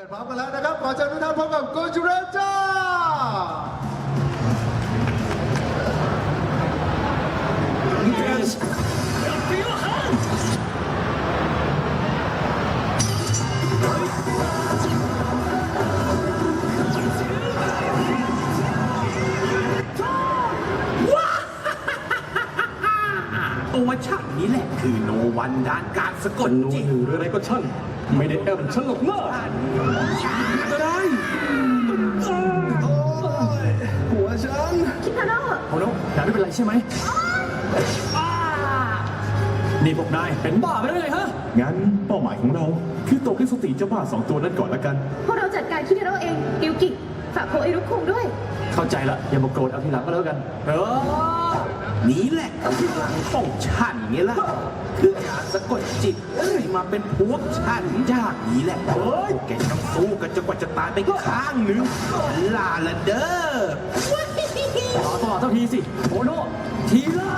กันพร้อมกันแล้วนะครับ ขอเชิญทุกท่านพบกับโกจูเรจ้าตัวช่างนี้แหละคือโนวันด้านการสะกดโนจิตหรืออะไรก็ช่าง ไม่ได้แอมฉันหรอกนะก็ได้หัวฉันคิดทาโร่เอาแล้วนายไม่เป็นไรใช่ไหมนี่พวกนายเป็นบ้าไปได้ไงฮะ งั้นเป้าหมายของเรา คือตกให้สติเจ้าบ้าสองตัวนั้นก่อนละกัน พวกเราจัดการคิดทาโร่เองริวกิ ฝากโคเอรุคุงด้วย เข้าใจละอย่ามาโกรธเอาทีหลังก็แล้วกัน เออนี่แหละพลังของฉันไงล่ะคือการสะกดจิตให้มาเป็นพวกฉันจากนี้แหละเฮ้ยแกต้องสู้กันจนกว่าจะตายไปข้างหนึ่งลาละเด้อต่อต่อเท่าทีสิโอโนทีละ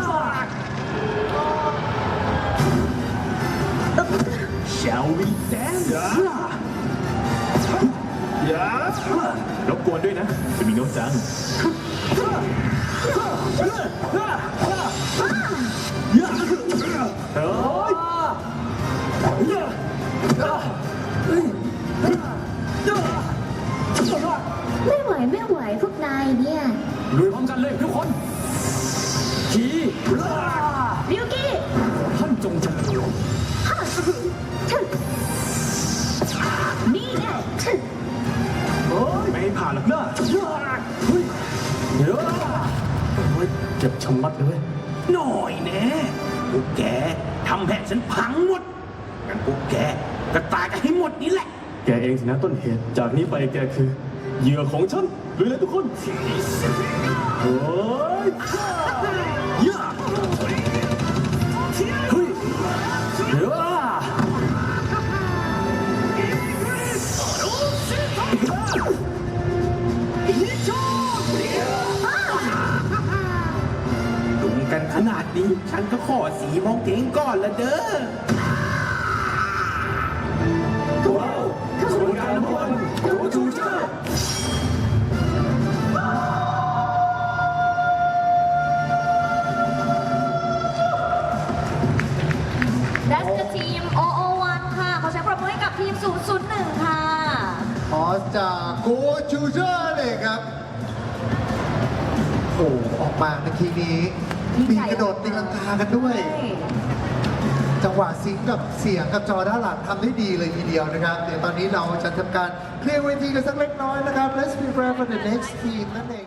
Shall we dance อย่ารบกวนด้วยนะจะมีโน้ตจังเฮ้ยไม่ไหวไม่ไหวพวกนายเนี่ย ลุยพร้อมกันเลยทุกคนที หรอกนะเฮ้ยเดี๋ยวเฮ้ยเจ็บชะมัดเลยเว้ยหน่อยแน่พวกแกทำแผนฉันพังหมดงั้นพวกแกก็ตายกันให้หมดนี่แหละ แกเองสินะต้นเหตุ จากนี้ไปแกคือเหยื่อของฉันลุยเลยทุกคนเฮ้ยย่ นขนาดนี้ ฉันก็ขอสีมองเก่งก่อนละเด้อว้าวขบวนการน้ำมันโกจูเจอร์ดัสกับทีม001ค่ะ ขอใช้ประมือให้กับทีม 001 ค่ะ ขอจากโกจูเรเลยครับ โอ้ออกมาในทีนี้ มีกระโดดตีลังกากันด้วย จังหวะซิงกับเสียงกับจอด้านหลังทำได้ดีเลยทีเดียวนะครับ เดี๋ยวตอนนี้เราจะทำการเคลียร์เวทีกันสักเล็กน้อยนะครับ Let's prepare for the next team นั่นเอง